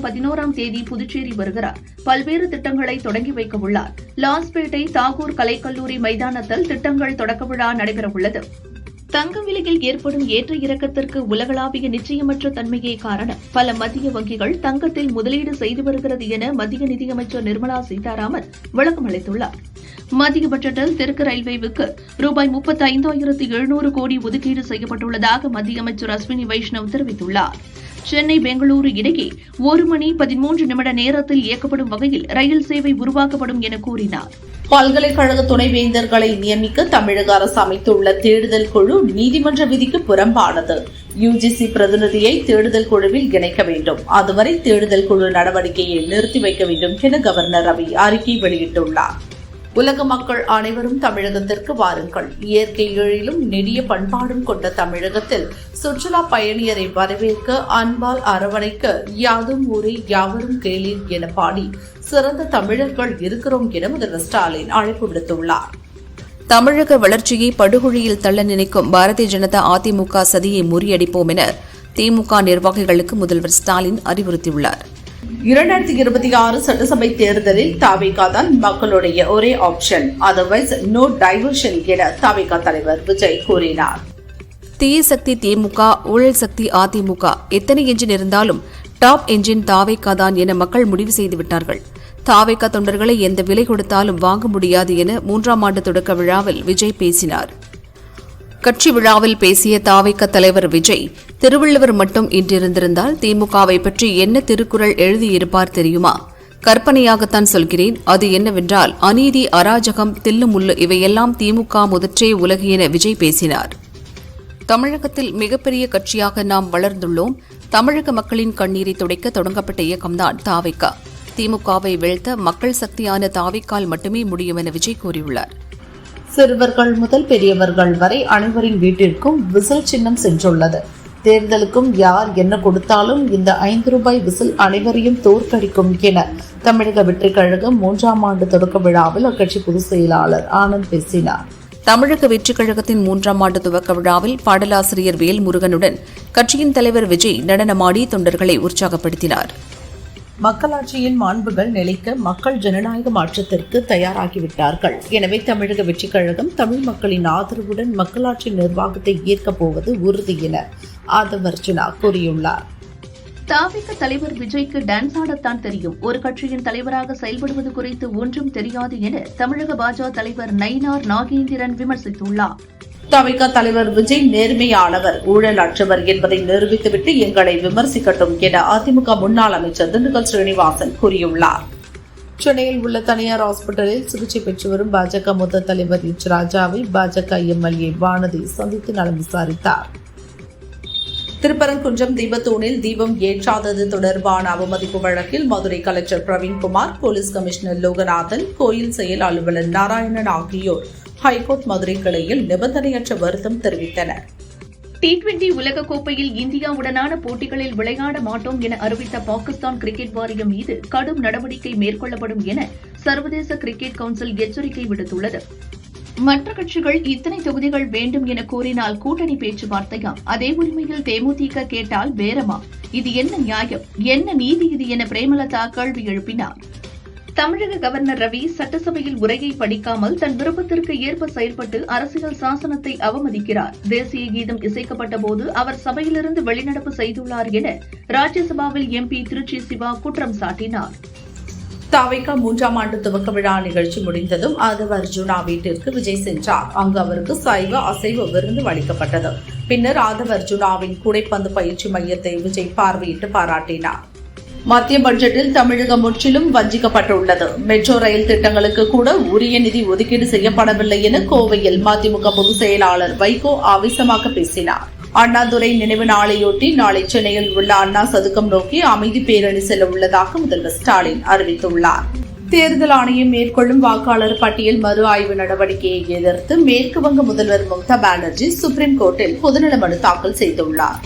வரும் பதினோராம் தேதி புதுச்சேரி வருகிறார். பல்வேறு திட்டங்களை தொடங்கி வைக்க உள்ளார். லாஸ்பேட்டை தாகூர் கலைக்கல்லூரி மைதானத்தில் திட்டங்கள் தொடக்க விழா நடைபெறவுள்ளது தங்க விலையில் ஏற்படும் ஏற்ற இறக்கத்திற்கு உலகளாவிய நிச்சயமற்ற தன்மையே காரணம். பல மத்திய வங்கிகள் தங்கத்தில் முதலீடு செய்து வருகிறது என மத்திய நிதியமைச்சர் நிர்மலா சீதாராமன் விளக்கம் அளித்துள்ளார். மத்திய பட்ஜெட்டில் தெற்கு ரயில்வேவுக்கு ரூபாய் முப்பத்தைந்தாயிரத்து எழுநூறு கோடி ஒதுக்கீடு செய்யப்பட்டுள்ளதாக மத்திய அமைச்சர் அஸ்வினி வைஷ்ணவ் தெரிவித்துள்ளார். சென்னை பெங்களூரு இடையே ஒரு மணி பதிமூன்று நிமிட நேரத்தில் இயக்கப்படும் வகையில் ரயில் சேவை உருவாக்கப்படும் என கூறினார். பல்கலைக்கழக துணைவேந்தர்களை நியமிக்க தமிழக அரசு அமைத்துள்ள தேடுதல் குழு நீதிமன்ற விதிக்கு புறம்பானது. யுஜிசி பிரதிநிதியை தேடுதல் குழுவில் இணைக்க வேண்டும். அதுவரை தேடுதல் குழு நடவடிக்கையை நிறுத்தி வைக்க வேண்டும் என கவர்னர் ரவி அறிக்கை வெளியிட்டுள்ளார். உலக மக்கள் அனைவரும் தமிழகத்திற்கு வாருங்கள். இயற்கை எழிலும் நெடிய பண்பாடும் கொண்ட தமிழகத்தில் சுற்றுலா பயணியரை வரவேற்க அன்பால் அரவணைக்க யாதும் ஊரே யாவரும் கேளீர் என பாடி சிறந்த தமிழர்கள் இருக்கிறோம் என முதல்வர் ஸ்டாலின் அழைப்பு விடுத்துள்ளார். தமிழக வளர்ச்சியை படுகொழியில் தள்ள நினைக்கும் பாரதிய ஜனதா அதிமுக சதியை முறியடிப்போம் என திமுக நிர்வாகிகளுக்கு முதல்வர் ஸ்டாலின் அறிவுறுத்தியுள்ளார். இரண்டாயிரத்தி இருபத்தி ஆறு சட்டசபை தேர்தலில் தாவேகா தான் மக்களுடைய ஒரே ஆப்ஷன் அதர்வைஸ் நோ டைவர்ஷன் என தாவேகா தலைவர் விஜய் கூறினார். தீய சக்தி திமுக ஊழல் சக்தி அதிமுக எத்தனை என்ஜின் இருந்தாலும் டாப் என்ஜின் தாவேக்கா தான் என மக்கள் முடிவு செய்து விட்டார்கள். தாவேக்கா தொண்டர்களை எந்த விலை கொடுத்தாலும் வாங்க முடியாது என மூன்றாம் ஆண்டு தொடக்க விழாவில் விஜய் பேசினார். கட்சி விழாவில் பேசிய தாவைக்க தலைவர் விஜய் திருவள்ளுவர் மட்டும் இன்றிருந்திருந்தால் திமுகவை பற்றி என்ன திருக்குறள் எழுதியிருப்பார் தெரியுமா? கற்பனையாகத்தான் சொல்கிறேன். அது என்னவென்றால் அநீதி அராஜகம் தில்லுமுள்ளு இவையெல்லாம் திமுக முதற்றே உலகு என விஜய் பேசினார். தமிழகத்தில் மிகப்பெரிய கட்சியாக நாம் வளர்ந்துள்ளோம். தமிழக மக்களின் கண்ணீரை துடைக்க தொடங்கப்பட்ட இயக்கம்தான் தாவைக்கா திமுகவை வீழ்த்த மக்கள் சக்தியான தாவைக்கால் மட்டுமே முடியும் என விஜய் கூறியுள்ளார். சிறுவர்கள் முதல் பெரியவர்கள் வரை அனைவரின் வீட்டிற்கும் விசில் சின்னம் சென்றுள்ளது. தேர்தலுக்கும் யார் என்ன கொடுத்தாலும் இந்த ஐந்து ரூபாய் விசில் அனைவரையும் தோற்கடிக்கும் என தமிழக வெற்றிக் கழகம் மூன்றாம் ஆண்டு தொடக்க விழாவில் அக்கட்சி பொதுச் செயலாளர் ஆனந்த் பேசினார். தமிழக வெற்றிக் கழகத்தின் மூன்றாம் ஆண்டு துவக்க விழாவில் பாடலாசிரியர் வேல்முருகனுடன் கட்சியின் தலைவர் விஜய் நடனமாடி தொண்டர்களை உற்சாகப்படுத்தினார். மக்களாட்சியின் மாண்புகள் நிலைக்க மக்கள் ஜனநாயக மாற்றத்திற்கு தயாராகிவிட்டார்கள். எனவே தமிழக வெற்றிக் கழகம் தமிழ் மக்களின் ஆதரவுடன் மக்களாட்சி நிர்வாகத்தை ஈர்க்கப் போவது உறுதி என ஆதவ் அர்ஜுனா கூறியுள்ளார். தாவிக தலைவர் விஜய்க்கு டான்ஸ் ஆடத்தான் தெரியும். ஒரு கட்சியின் தலைவராக செயல்படுவது குறித்து ஒன்றும் தெரியாது என தமிழக பாஜக தலைவர் நயினார் நாகேந்திரன் விமர்சித்துள்ளார். தவிக தலைவர் விஜய் நேர்மையானவர் ஊழல் அற்றவர் என்பதை நிரூபித்துவிட்டு எங்களை விமர்சிக்கட்டும் என அதிமுக முன்னாள் அமைச்சர் திண்டுக்கல் ஸ்ரீனிவாசன் கூறியுள்ளார். சென்னையில் உள்ள தனியார் ஹாஸ்பிட்டலில் சிகிச்சை பெற்று வரும் பாஜக மூத்த தலைவர் எச். ராஜாவை பாஜக எம்எல்ஏ வானதி சந்தித்து நலம் விசாரித்தார். திருப்பரங்குன்றம் தீபத்தூணில் தீபம் ஏற்றாதது தொடர்பான அவமதிப்பு வழக்கில் Madurai collector Praveenkumar police commissioner Loganathan கோயில் செயல் அலுவலர் நாராயணன் ஆகியோர் ஹைகோர்ட் மதுரை கிளையில் நிபந்தனையற்ற வருத்தம் தெரிவித்தனர். டி டுவெண்டி உலகக்கோப்பையில் இந்தியாவுடனான போட்டிகளில் விளையாட மாட்டோம் என அறிவித்த பாகிஸ்தான் கிரிக்கெட் வாரியம் மீது கடும் நடவடிக்கை மேற்கொள்ளப்படும் என சர்வதேச கிரிக்கெட் கவுன்சில் எச்சரிக்கை விடுத்துள்ளது. மற்ற கட்சிகள் இத்தனை தொகுதிகள் வேண்டும் என கூறினால் கூட்டணி பேச்சுவார்த்தையா? அதே உரிமையில் தேமுதிக கேட்டால் பேரமா? இது என்ன நியாயம்? என்ன நீதி இது என பிரேமலதா கேள்வி எழுப்பினார். தமிழக கவர்னர் ரவி சட்டசபையில் உரையை படிக்காமல் தன் விருப்பத்திற்கு ஏற்ப செயல்பட்டு அரசியல் சாசனத்தை அவமதிக்கிறார். தேசிய கீதம் இசைக்கப்பட்ட போது அவர் சபையிலிருந்து வெளிநடப்பு செய்துள்ளார் என ராஜ்யசபாவில் எம்பி திருச்சி சிவா குற்றம் சாட்டினார். தாவைக்கா மூன்றாம் ஆண்டு துவக்க விழா நிகழ்ச்சி முடிந்ததும் ஆதவ அர்ஜுனா வீட்டிற்கு விஜய் சென்றார். அங்கு அவருக்கு சைவ அசைவ விருந்து அளிக்கப்பட்டது பின்னர் ஆதவ அர்ஜுனாவின் கூடைப்பந்து பயிற்சி மையத்தை விஜய் பார்வையிட்டு பாராட்டினார். மத்திய பட்ஜெட்டில் தமிழகம் முற்றிலும் வஞ்சிக்கப்பட்டுள்ளது. மெட்ரோ ரயில் திட்டங்களுக்கு கூட உரிய நிதி ஒதுக்கீடு செய்யப்படவில்லை என கோவையில் மதிமுக பொதுச் செயலாளர் வைகோ ஆவேசமாக பேசினார். அண்ணாதுரை நினைவு நாளையொட்டி நாளை சென்னையில் உள்ள அண்ணா சதுக்கம் நோக்கி அமைதி பேரணி செல்ல உள்ளதாக முதல்வர் ஸ்டாலின் அறிவித்துள்ளார். தேர்தல் ஆணையம் மேற்கொள்ளும் வாக்காளர் பட்டியல் மறு ஆய்வு நடவடிக்கையை எதிர்த்து மேற்கு வங்க முதல்வர் மம்தா பானர்ஜி சுப்ரீம் கோர்ட்டில் பொதுநல மனு தாக்கல் செய்துள்ளார்.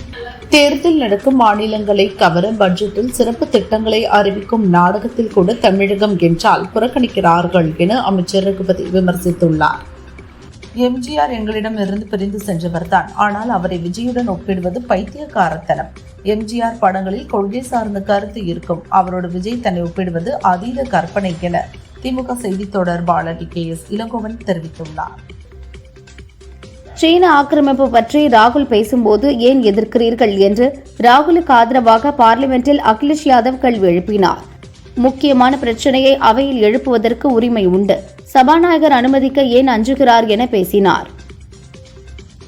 தேர்தல் நடக்கும் மாநிலங்களை கவர பட்ஜெட்டில் சிறப்பு திட்டங்களை அறிவிக்கும் நாடகத்தில் கூட தமிழகம் என்றால் புறக்கணிக்கிறார்கள் என அமைச்சர் ரகுபதி விமர்சித்துள்ளார். எம்ஜிஆர் எங்களிடம் இருந்து பிரிந்து சென்றவர்தான். ஆனால் அவரை விஜயுடன் ஒப்பிடுவது பைத்தியக்காரத்தனம். எம்ஜிஆர் படங்களில் கொள்கை சார்ந்த கருத்து இருக்கும். அவரோட விஜய் தன்னை ஒப்பிடுவது அதீத கற்பனை என திமுக செய்தி தொடர்பாளர் டி கே. எஸ். இளங்கோவன் தெரிவித்துள்ளார். சீன ஆக்கிரமிப்பு பற்றி ராகுல் பேசும்போது ஏன் எதிர்க்கிறீர்கள் என்று ராகுலுக்கு ஆதரவாக பார்லிமெண்டில் அகிலேஷ் யாதவ் கேள்வி எழுப்பினார். முக்கியமான பிரச்சனையை அவையில் எழுப்புவதற்கு உரிமை உண்டு. சபாநாயகர் அனுமதிக்க ஏன் அஞ்சுகிறார் என பேசினார்.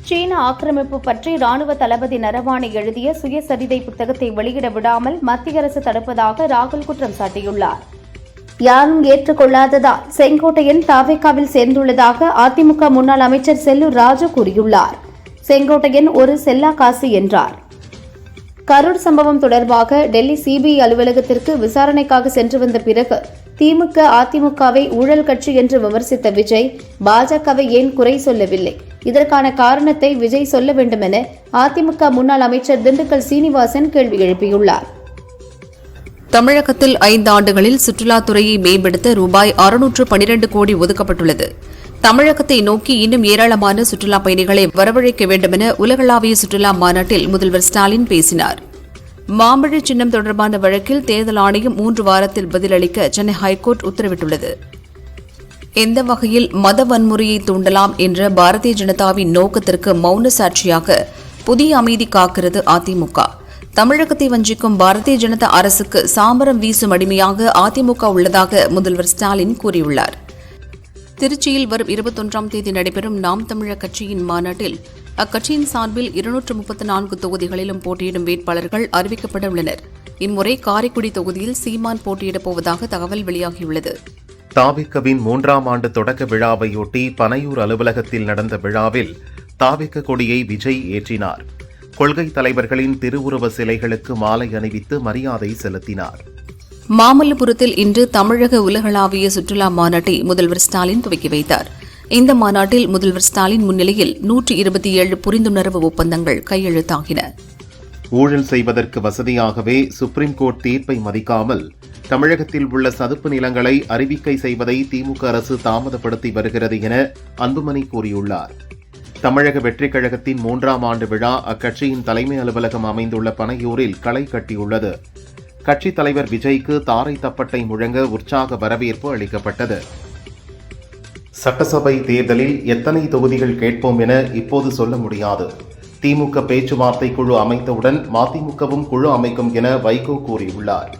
சீன ஆக்கிரமிப்பு பற்றி ராணுவ தளபதி நரவாணே எழுதிய சுயசரிதை புத்தகத்தை வெளியிட விடாமல் மத்திய அரசு தடுப்பதாக ராகுல் குற்றம் சாட்டியுள்ளார். யாரும் ஏற்றுக்கொள்ளாததால் செங்கோட்டையன் தாவேக்காவில் சேர்ந்துள்ளதாக அதிமுக முன்னாள் அமைச்சர் செல்லூர் ராஜு கூறியுள்ளார். செங்கோட்டையன் ஒரு செல்லா காசு என்றார். கரூர் சம்பவம் தொடர்பாக டெல்லி சிபிஐ அலுவலகத்திற்கு விசாரணைக்காக சென்று வந்த பிறகு திமுக அதிமுகவை ஊழல் கட்சி என்று விமர்சித்த விஜய் பாஜகவை ஏன் குறை சொல்லவில்லை? இதற்கான காரணத்தை விஜய் சொல்ல வேண்டும் என அதிமுக முன்னாள் அமைச்சர் திண்டுக்கல் சீனிவாசன் கேள்வி எழுப்பியுள்ளார். தமிழகத்தில் ஐந்து ஆண்டுகளில் சுற்றுலாத்துறையை மேம்படுத்த ரூபாய் அறுநூற்று பனிரண்டு கோடி ஒதுக்கப்பட்டுள்ளது. தமிழகத்தை நோக்கி இன்னும் ஏராளமான சுற்றுலா பயணிகளை வரவழைக்க வேண்டுமென உலகளாவிய சுற்றுலா மாநாட்டில் முதல்வர் ஸ்டாலின் பேசினார். மாம்பழ சின்னம் தொடர்பான வழக்கில் தேர்தல் ஆணையம் மூன்று வாரத்தில் பதிலளிக்க சென்னை ஹைகோர்ட் உத்தரவிட்டுள்ளது. எந்த வகையில் மத வன்முறையை தூண்டலாம் என்ற பாரதிய ஜனதாவின் நோக்கத்திற்கு மௌன சாட்சியாக புதிய அமைதி காக்கிறது அதிமுக. தமிழகத்தை வஞ்சிக்கும் பாரதிய ஜனதா அரசுக்கு சாமரம் வீசும் அடிமையாக அதிமுக உள்ளதாக முதல்வர் ஸ்டாலின் கூறியுள்ளார். திருச்சியில் வரும் இருபத்தொன்றாம் தேதி நடைபெறும் நாம் தமிழர் கட்சியின் மாநாட்டில் அக்கட்சியின் சார்பில் இருநூற்று முப்பத்தி நான்கு தொகுதிகளிலும் போட்டியிடும் வேட்பாளர்கள் அறிவிக்கப்பட உள்ளனர். இம்முறை காரைக்குடி தொகுதியில் சீமான் போட்டியிடப் போவதாக தகவல் வெளியாகியுள்ளது. தாவிக்கவின் மூன்றாம் ஆண்டு தொடக்க விழாவையொட்டி பனையூர் அலுவலகத்தில் நடந்த விழாவில் தாவிக்க கொடியை விஜய் ஏற்றினார். கொள்கை தலைவர்களின் திருவுருவ சிலைகளுக்கு மாலை அணிவித்து மரியாதை செலுத்தினார். மாமல்லபுரத்தில் இன்று தமிழக உலகளாவிய சுற்றுலா மாநாட்டை முதல்வர் ஸ்டாலின் துவக்கி வைத்தார். இந்த மாநாட்டில் முதல்வர் ஸ்டாலின் முன்னிலையில் நூற்றி இருபத்தி ஏழு புரிந்துணர்வு ஒப்பந்தங்கள் கையெழுத்தாகின. ஊழல் செய்வதற்கு வசதியாகவே சுப்ரீம் கோர்ட் தீர்ப்பை மதிக்காமல் தமிழகத்தில் உள்ள சதுப்பு நிலங்களை அறிவிக்கை செய்வதை திமுக அரசு தாமதப்படுத்தி வருகிறது என அன்புமணி கூறியுள்ளார். தமிழக வெற்றிக் கழகத்தின் மூன்றாம் ஆண்டு விழா அக்கட்சியின் தலைமை அலுவலகம் அமைந்துள்ள பனையூரில் களை கட்டியுள்ளது. கட்சித் தலைவர் விஜய்க்கு தாரை தப்பட்டை முழங்க உற்சாக வரவேற்பு அளிக்கப்பட்டது. சட்டசபை தேர்தலில் எத்தனை தொகுதிகள் கேட்போம் என இப்போது சொல்ல முடியாது. திமுக பேச்சுவார்த்தை குழு அமைத்தவுடன் மதிமுகவும் குழு அமைக்கும் என வைகோ கூறியுள்ளார்.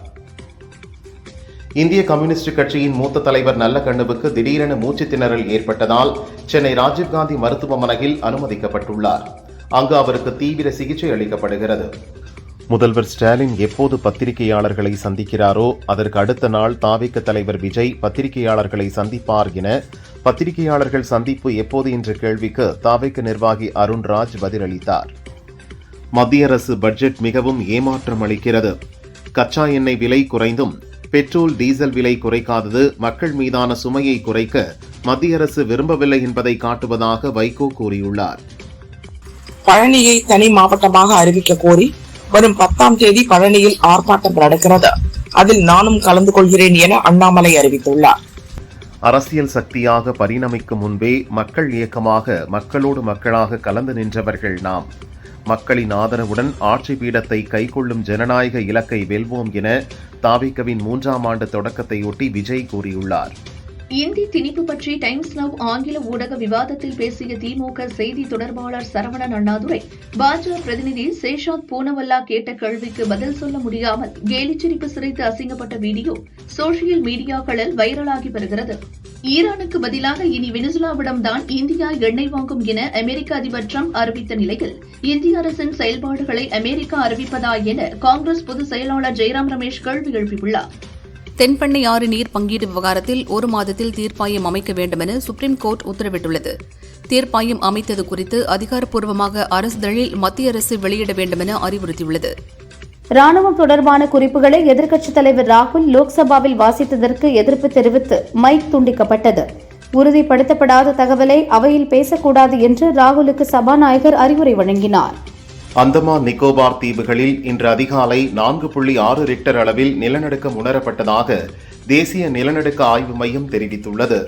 இந்திய கம்யூனிஸ்ட் கட்சியின் மூத்த தலைவர் நல்லக்கண்ணுவுக்கு திடீரென மூச்சு திணறல் ஏற்பட்டதால் சென்னை ராஜீவ்காந்தி மருத்துவமனையில் அனுமதிக்கப்பட்டுள்ளார். அங்கு அவருக்கு தீவிர சிகிச்சை அளிக்கப்படுகிறது. முதல்வர் ஸ்டாலின் எப்போது பத்திரிகையாளர்களை சந்திக்கிறாரோ அதற்கு அடுத்த நாள் தாவிக தலைவர் விஜய் பத்திரிகையாளர்களை சந்திப்பார் என பத்திரிகையாளர்கள் சந்திப்பு எப்போது என்ற கேள்விக்கு தாவிக நிர்வாகி அருண்ராஜ் பதிலளித்தார். மத்திய அரசு பட்ஜெட் மிகவும் ஏமாற்றம் அளிக்கிறது. கச்சா எண்ணெய் விலை குறைந்தும் பெட்ரோல் டீசல் விலை குறைக்காதது மக்கள் மீதான சுமையை குறைக்க மத்திய அரசு விரும்பவில்லை என்பதை காட்டுவதாக வைகோ கூறியுள்ளார். பழனியை தனி மாவட்டமாக அறிவிக்க கோரி வரும் பத்தாம் தேதி பழனியில் ஆர்ப்பாட்டம் நடக்கிறது. அதில் நானும் கலந்து கொள்கிறேன் என அண்ணாமலை அறிவித்துள்ளார். அரசியல் சக்தியாக பரிணமிக்கும் முன்பே மக்கள் இயக்கமாக மக்களோடு மக்களாக கலந்து நின்றவர்கள் நாம். மக்களின் ஆதரவுடன் ஆட்சி பீடத்தை கைக்கொள்ளும் ஜனநாயக இலக்கை வெல்வோம் என தாவிகவின் மூன்றாம் ஆண்டு தொடக்கத்தையொட்டி விஜய் கூறியுள்ளார். இந்தி திணிப்பு பற்றி டைம்ஸ் நவ் ஆங்கில ஊடக விவாதத்தில் பேசிய திமுக செய்தி தொடர்பாளர் சரவணன் அண்ணாதுரை பாஜக பிரதிநிதி சேஷாத் பூனவல்லா கேட்ட கேள்விக்கு பதில் சொல்ல முடியாமல் கேலிச்சிரிப்பு சிரித்து அசிங்கப்பட்ட வீடியோ சோசியல் மீடியாக்களில் வைரலாகி வருகிறது. ஈரானுக்கு பதிலாக இனி வெனிசுலாவிடம்தான் இந்தியா எண்ணெய் வாங்கும் என அமெரிக்க அதிபர் ட்ரம்ப் அறிவித்த நிலையில் இந்திய அரசின் செயல்பாடுகளை அமெரிக்கா அறிவிப்பதா என காங்கிரஸ் பொதுச் செயலாளர் ஜெயராம் ரமேஷ் கேள்வி எழுப்பியுள்ளார். தென்பெண்ணை ஆறு நீர் பங்கீடு விவகாரத்தில் ஒரு மாதத்தில் தீர்ப்பாயம் அமைக்க வேண்டுமென சுப்ரீம் கோர்ட் உத்தரவிட்டுள்ளது. தீர்ப்பாயம் அமைத்தது குறித்து அதிகாரப்பூர்வமாக அரசிதழில் மத்திய அரசு வெளியிட வேண்டுமென அறிவுறுத்தியுள்ளது. ராணுவம் தொடர்பான குறிப்புகளை எதிர்க்கட்சித் தலைவர் ராகுல் லோக்சபாவில் வாசித்ததற்கு எதிர்ப்பு தெரிவித்து மைக் துண்டிக்கப்பட்டது. உறுதிப்படுத்தப்படாத தகவலை அவையில் பேசக்கூடாது என்று ராகுலுக்கு சபாநாயகர் அறிவுரை வழங்கினார். அந்தமான் நிக்கோபார் தீவுகளில் இன்று அதிகாலை நான்கு புள்ளி ஆறு ரிக்டர் அளவில் நிலநடுக்கம் உணரப்பட்டதாக தேசிய நிலநடுக்க ஆய்வு மையம் தெரிவித்துள்ளது.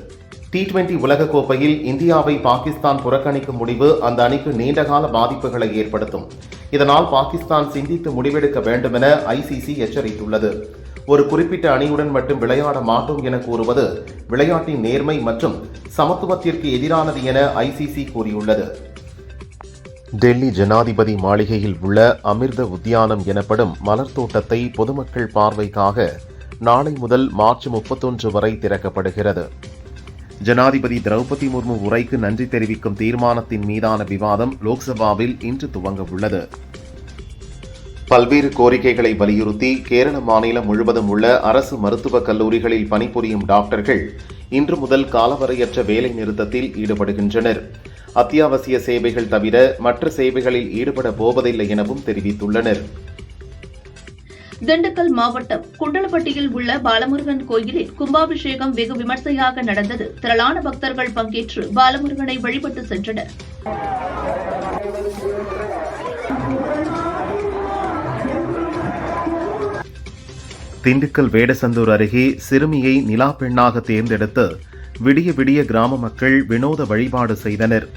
டி டுவெண்டி உலகக்கோப்பையில் இந்தியாவை பாகிஸ்தான் புறக்கணிக்கும் முடிவு அந்த அணிக்கு நீண்டகால பாதிப்புகளை ஏற்படுத்தும். இதனால் பாகிஸ்தான் சிந்தித்து முடிவெடுக்க வேண்டும் என ஐசிசி எச்சரித்துள்ளது. ஒரு குறிப்பிட்ட அணியுடன் மட்டும் விளையாட மாட்டோம் என கூறுவது விளையாட்டின் நேர்மை மற்றும் சமத்துவத்திற்கு எதிரானது என ஐசிசி கூறியுள்ளது. டெல்லி ஜனாதிபதி மாளிகையில் உள்ள அமிர்த உத்தியானம் எனப்படும் மலர் தோட்டத்தை பொதுமக்கள் பார்வைக்காக நாளை முதல் மார்ச் முப்பத்தொன்று வரை திறக்கப்படுகிறது. ஜனாதிபதி திரௌபதி முர்மு உரைக்கு நன்றி தெரிவிக்கும் தீர்மானத்தின் மீதான விவாதம் லோக்சபாவில் இன்று துவங்க உள்ளது. பல்வேறு கோரிக்கைகளை வலியுறுத்தி கேரள மாநிலம் முழுவதும் உள்ள அரசு மருத்துவக் கல்லூரிகளில் பணிபுரியும் டாக்டர்கள் இன்று முதல் காலவரையற்ற வேலை நிறுத்தத்தில் ஈடுபடுகின்றனர். அத்தியாவசிய சேவைகள் தவிர மற்ற சேவைகளில் ஈடுபட போவதில்லை எனவும் தெரிவித்துள்ளனர். திண்டுக்கல் மாவட்டம் குண்டலப்பட்டியில் உள்ள பாலமுருகன் கோயிலில் கும்பாபிஷேகம் வெகு விமர்சையாக நடந்தது. திரளான பக்தர்கள் பங்கேற்று பாலமுருகனை வழிபட்டு சென்றனர். திண்டுக்கல் வேடசந்தூர் அருகே சிறுமியை நிலா பெண்ணாக தேர்ந்தெடுத்து விடிய விடிய கிராம மக்கள் வினோத வழிபாடு செய்தனர்.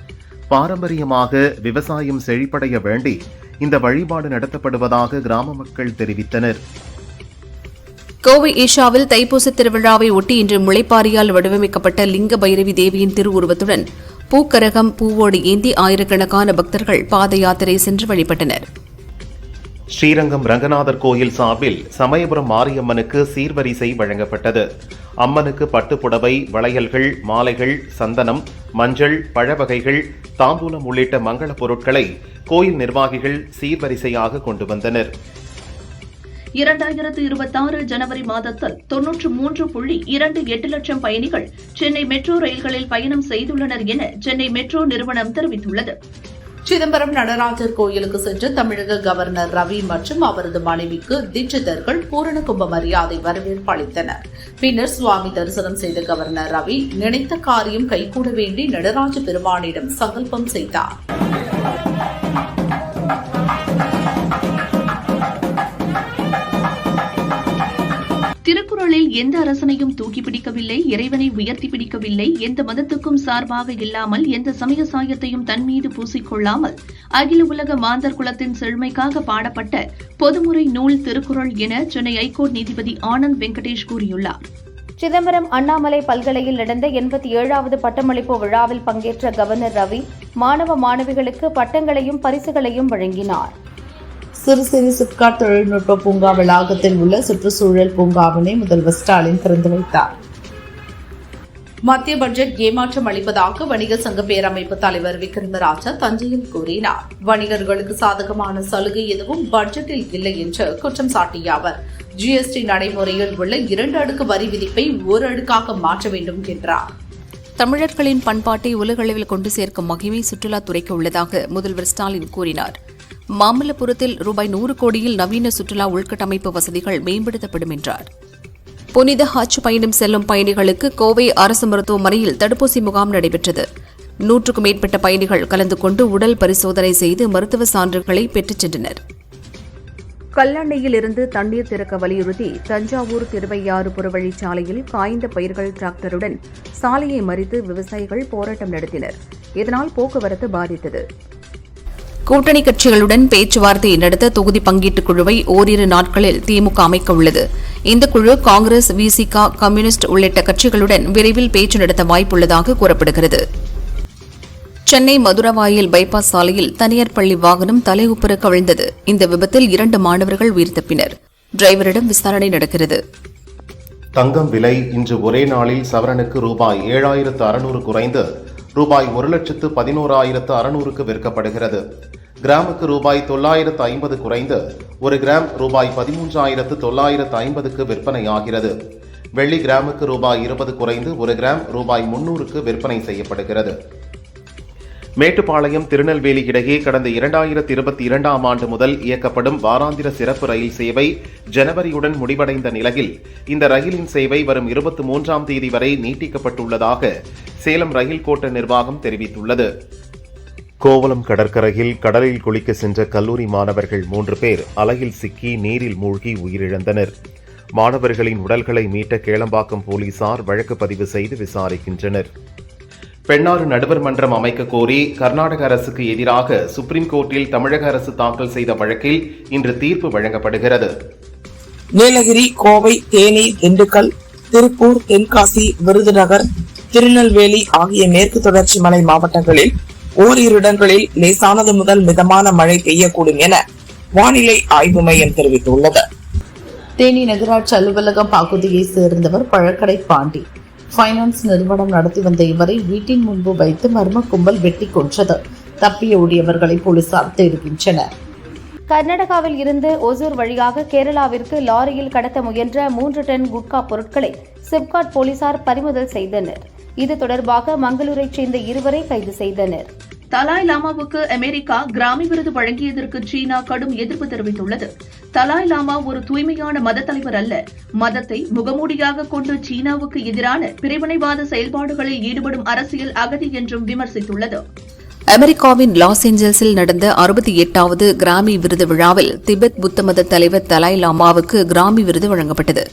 பாரம்பரியமாக விவசாயம் செழிப்படைய வேண்டி இந்த வழிபாடு நடத்தப்படுவதாக கிராம மக்கள் தெரிவித்தனர். கோவை ஈஷாவில் தைப்பூச திருவிழாவை ஒட்டி இன்று முளைப்பாரியால் வடிவமைக்கப்பட்ட லிங்க பைரவி தேவியின் திருவுருவத்துடன் பூக்கரகம் பூவோடு ஏந்தி ஆயிரக்கணக்கான பக்தர்கள் பாத யாத்திரை சென்று வழிபட்டனர். ஸ்ரீரங்கம் ரங்கநாதர் கோயில் சார்பில் சமயபுரம் மாரியம்மனுக்கு சீர்வரிசை வழங்கப்பட்டது. அம்மனுக்கு பட்டுப்புடவை வளையல்கள் மாலைகள் சந்தனம் மஞ்சள் பழவகைகள் தாம்பூலம் உள்ளிட்ட மங்களப் பொருட்களை கோயில் நிர்வாகிகள் சீர்வரிசையாக கொண்டு வந்தனர். இரண்டாயிரத்து இருபத்தாறு ஜனவரி மாதத்தில் தொன்னூற்று மூன்று புள்ளி இரண்டு எட்டு லட்சம் பயணிகள் சென்னை மெட்ரோ ரயில்களில் பயணம் செய்துள்ளனர் என சென்னை மெட்ரோ நிறுவனம் தெரிவித்துள்ளது. சிதம்பரம் நடராஜர் கோயிலுக்கு சென்ற தமிழக கவர்னர் ரவி மற்றும் அவரது மனைவிக்கு தீட்சிதர்கள் பூரண கும்ப மரியாதை வரவேற்பு அளித்தனர். பின்னர் சுவாமி தரிசனம் செய்த கவர்னர் ரவி நினைத்த காரியம் கைகூட வேண்டி நடராஜ பெருமானிடம் சங்கல்பம் செய்தார். எந்த அரசனையும் தூக்கி பிடிக்கவில்லை இறைவனை உயர்த்தி பிடிக்கவில்லை எந்த மதத்துக்கும் சார்பாக இல்லாமல் எந்த சமய சாயத்தையும் தன் மீது பூசிக்கொள்ளாமல் அகில உலக மாந்தர் குலத்தின் செழுமைக்காக பாடப்பட்ட பொதுமுறை நூல் திருக்குறள் என சென்னை ஐகோர்ட் நீதிபதி ஆனந்த் வெங்கடேஷ் கூறியுள்ளார். சிதம்பரம் அண்ணாமலை பல்கலையில் நடந்த எண்பத்தி ஏழாவது பட்டமளிப்பு விழாவில் பங்கேற்ற கவர்னர் ரவி மாணவ மாணவிகளுக்கு பட்டங்களையும் பரிசுகளையும் வழங்கினார். சிறுசிறு சிப்காட் தொழில்நுட்ப பூங்கா வளாகத்தில் உள்ள சுற்றுச்சூழல் பூங்காவினை முதல்வர் ஸ்டாலின் திறந்து வைத்தார். மத்திய பட்ஜெட் ஏமாற்றம் அளிப்பதாக வணிக சங்க பேரமைப்பு தலைவர் விக்ரமராஜா தஞ்சையில் கூறினார். வணிகர்களுக்கு சாதகமான சலுகை எதுவும் பட்ஜெட்டில் இல்லை என்று குற்றம் சாட்டிய அவர் ஜிஎஸ்டி நடைமுறையில் உள்ள இரண்டு அடுக்கு வரி விதிப்பை ஒரு அடுக்காக மாற்ற வேண்டும் என்றார். தமிழர்களின் பண்பாட்டை உலகளவில் கொண்டு சேர்க்கும் மகிமை சுற்றுலாத்துறைக்கு உள்ளதாக முதல்வர் ஸ்டாலின் கூறினார். மாமல்லபுரத்தில் ரூபாய் நூறு கோடியில் நவீன சுற்றுலா உள்கட்டமைப்பு வசதிகள் மேம்படுத்தப்படும் என்றார். புனித ஹஜ் பயணம் செல்லும் பயணிகளுக்கு கோவை அரசு மருத்துவமனையில் தடுப்பூசி முகாம் நடைபெற்றது. நூற்றுக்கும் மேற்பட்ட பயணிகள் கலந்து கொண்டு உடல் பரிசோதனை செய்து மருத்துவ சான்றுகளை பெற்றுச் சென்றனர். கல்லணையில் இருந்து தண்ணீர் திறக்க வலியுறுத்தி தஞ்சாவூர் திருவையாறு புறவழிச்சாலையில் காய்ந்த பயிர்கள் டிராக்டருடன் சாலையை மறித்து விவசாயிகள் போராட்டம் நடத்தினர். இதனால் போக்குவரத்து பாதித்தது. கூட்டணி கட்சிகளுடன் பேச்சுவார்த்தை நடத்த தொகுதி பங்கீட்டுக் குழுவை ஓரிரு நாட்களில் திமுக அமைக்க உள்ளது. இந்த குழு காங்கிரஸ் விசிக கம்யூனிஸ்ட் உள்ளிட்ட கட்சிகளுடன் விரைவில் பேச்சு நடத்த வாய்ப்புள்ளதாக கூறப்படுகிறது. சென்னை மதுரவாயில் பைபாஸ் சாலையில் தனியார் பள்ளி வாகனம் தலையுப்புற கவிழ்ந்தது. இந்த விபத்தில் இரண்டு மாணவர்கள் உயிர் தப்பினர். டிரைவரிடம் விசாரணை நடக்கிறது. தங்கம் விலை இன்று ஒரே நாளில் சவரனுக்கு ரூபாய் ஏழாயிரத்து அறுநூறு குறைந்து ரூபாய் ஒரு லட்சத்து பதினோராயிரத்து அறுநூறுக்கு விற்கப்படுகிறது. கிராமுக்கு ரூபாய் தொள்ளாயிரத்து ஐம்பது குறைந்து ஒரு கிராம் ரூபாய் பதிமூன்றாயிரத்து தொள்ளாயிரத்து ஐம்பதுக்கு விற்பனையாகிறது. வெள்ளி கிராமுக்கு ரூபாய் இருபது குறைந்து ஒரு கிராம் ரூபாய் முன்னூறுக்கு விற்பனை செய்யப்படுகிறது. மேட்டுப்பாளையம் திருநெல்வேலி இடையே கடந்த இரண்டாயிரத்தி இருபத்தி இரண்டாம் ஆண்டு முதல் இயக்கப்படும் வாராந்திர சிறப்பு ரயில் சேவை ஜனவரியுடன் முடிவடைந்த நிலையில் இந்த ரயிலின் சேவை வரும் இருபத்தி மூன்றாம் தேதி வரை நீட்டிக்கப்பட்டுள்ளதாக சேலம் ரயில் கோட்ட நிர்வாகம் தெரிவித்துள்ளது. கோவளம் கடற்கரையில் கடலில் குளிக்க சென்ற கல்லூரி மாணவர்கள் மூன்று பேர் அலையில் சிக்கி நீரில் மூழ்கி உயிரிழந்தனர். மாணவர்களின் உடல்களை மீட்ட கேளம்பாக்கம் போலீசார் வழக்கு பதிவு செய்து விசாரிக்கின்றனர். பெண்ணாறு நடுவர் மன்றம் அமைக்க கோரி கர்நாடக அரசுக்கு எதிராக சுப்ரீம் கோர்ட்டில் தமிழக அரசு தாக்கல் செய்த வழக்கில் இன்று தீர்ப்பு வழங்கப்படுகிறது. நீலகிரி கோவை தேனி திண்டுக்கல் திருப்பூர் தென்காசி விருதுநகர் திருநெல்வேலி ஆகிய மேற்கு தொடர்ச்சி மலை மாவட்டங்களில் ஓரிரு இடங்களில் லேசானது முதல் மிதமான மழை பெய்யக்கூடும் என வானிலை ஆய்வு மையம் தெரிவித்துள்ளது. தேனி நகராட்சி அலுவலகம் பகுதியை சேர்ந்தவர் பழக்கடை பாண்டி. ஃபைனான்ஸ் நிறுவனம் நடத்தி வந்த இவரை வீட்டின் முன்பு வைத்து மர்ம கும்பல் வெட்டி கொன்றது. தப்பிய ஓடியவர்களை போலீசார் தேடுகின்றனர். கர்நாடகாவில் இருந்து ஒசூர் வழியாக கேரளாவிற்கு லாரியில் கடத்த முயன்ற மூன்று டன் குட்கா பொருட்களை சிப்காட் போலீசார் பறிமுதல் செய்தனர். இது தொடர்பாக மங்களூரைச் சேர்ந்த இருவரை கைது செய்தனர். தலாய் லாமாவுக்கு அமெரிக்கா கிராமி விருது வழங்கியதற்கு சீனா கடும் எதிர்ப்பு தெரிவித்துள்ளது. தலாய் லாமா ஒரு தூய்மையான மத தலைவர் அல்ல. மதத்தை முகமூடியாக கொண்டு சீனாவுக்கு எதிரான பிரிவினைவாத செயல்பாடுகளில் ஈடுபடும் அரசியல் அகதி என்றும் விமர்சித்துள்ளது. அமெரிக்காவின் லாஸ் ஏஞ்சல்ஸில் நடந்த அறுபத்தி எட்டாவது கிராமி விருது விழாவில் திபெத் புத்த மத தலைவர் தலாய் லாமாவுக்கு கிராமி விருது வழங்கப்பட்டது.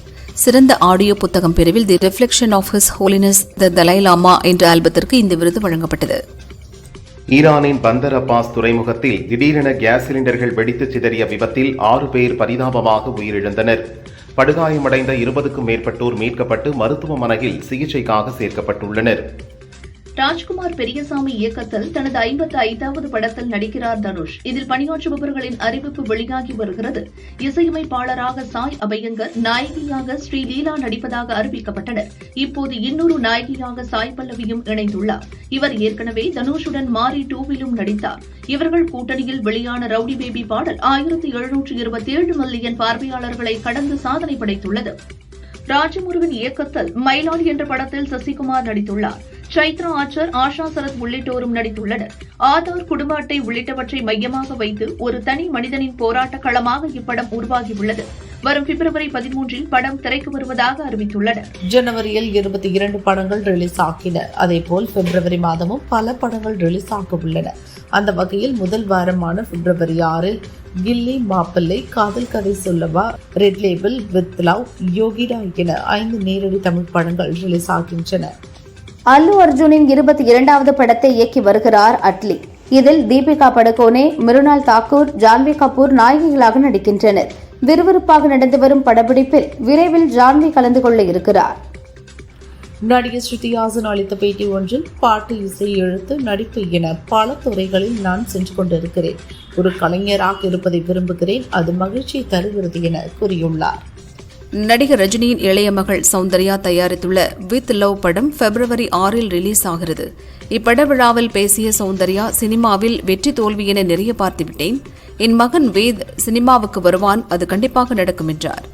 சிறந்த ஆடியோ புத்தகம் பிரிவில் the reflection of his holiness the Dalai Lama என்ற ஆல்பத்திற்கு இந்த விருது வழங்கப்பட்டது. ஈரானின் பந்தர் அப்பாஸ் துறைமுகத்தில் திடீரென கேஸ் சிலிண்டர்கள் வெடித்து சிதறிய விபத்தில் ஆறு பேர் பரிதாபமாக உயிரிழந்தனர். படுகாயமடைந்த இருபதுக்கும் மேற்பட்டோர் மீட்கப்பட்டு மருத்துவமனையில் சிகிச்சைக்காக சேர்க்கப்பட்டுள்ளனர். ராஜ்குமார் பெரியசாமி இயக்கத்தில் தனது ஐம்பத்து ஐந்தாவது படத்தில் நடிக்கிறார் தனுஷ். இதில் பணியாற்றுபவர்களின் அறிவிப்பு வெளியாகி வருகிறது. இசையமைப்பாளராக சாய் அபயங்கர் நாயகியாக ஸ்ரீ லீலா நடிப்பதாக அறிவிக்கப்பட்டனர். இப்போது இன்னொரு நாயகியாக சாய் பல்லவியும் இணைந்துள்ளார். இவர் ஏற்கனவே தனுஷுடன் மாரி டூவிலும் நடித்தார். இவர்கள் கூட்டணியில் வெளியான ரவுடி பேபி பாடல் ஆயிரத்தி எழுநூற்று இருபத்தி ஏழு மில்லியன் பார்வையாளர்களை கடந்து சாதனை படைத்துள்ளது. ராஜமுருகன் இயக்கத்தில் மயிலாடி என்ற படத்தில் சசிகுமார் நடித்துள்ளார். சைத்ரா ஆச்சர் ஆஷா சரத் உள்ளிட்டோரும் நடித்துள்ளனர். ஆதார் குடும்ப அட்டை உள்ளிட்டவற்றை மையமாக வைத்து ஒரு தனி மனிதனின் போராட்ட களமாக இப்படம் உருவாகியுள்ளது. வரும் பிப்ரவரி பதிமூன்றில் படம் திரைக்கு வருவதாக அறிவித்துள்ளனர். ஜனவரியில் இருபத்தி இரண்டு படங்கள் ரிலீஸ் ஆகின. அதேபோல் பிப்ரவரி மாதமும் பல படங்கள் ரிலீஸ் ஆக உள்ளன. அந்த வகையில் முதல் வாரமான பிப்ரவரி ஆறில் கில்லி மாப்பிள்ளை காதல் கதை சொல்லவா ரெட் லேபிள் வித் லவ் யோகிடா என ஐந்து நேரடி தமிழ் படங்கள் ரிலீஸ் ஆகின்றன. அல்லு அர்ஜுனின் இருபத்தி இரண்டாவது படத்தை இயக்கி வருகிறார் அட்லி. இதில் தீபிகா படுகோனே மிருனால் தாக்கூர் ஜான்வி கபூர் நாயகிகளாக நடிக்கின்றனர். விறுவிறுப்பாக நடந்து வரும் படப்பிடிப்பில் விரைவில் ஜான்வி கலந்து கொள்ள இருக்கிறார். நடிகை ஸ்ருதிஹாசன் அளித்த பேட்டி ஒன்றில் பாட்டு இசை எழுத்து நடிப்பு என பல துறைகளில் நான் சென்று கொண்டிருக்கிறேன். ஒரு கலைஞராக இருப்பதை விரும்புகிறேன். அது மகிழ்ச்சியை தருகிறது என கூறியுள்ளார். நடிகர் ரஜினியின் இளைய மகள் சௌந்தர்யா தயாரித்துள்ள வித் லவ் படம் பிப்ரவரி ஆறில் ரிலீஸ் ஆகிறது. இப்பட விழாவில் பேசிய சௌந்தர்யா சினிமாவில் வெற்றி தோல்வி என நிறைய பார்த்துவிட்டேன். என் மகன் வேத் சினிமாவுக்கு வருவான். அது கண்டிப்பாக நடக்கும் என்றார்.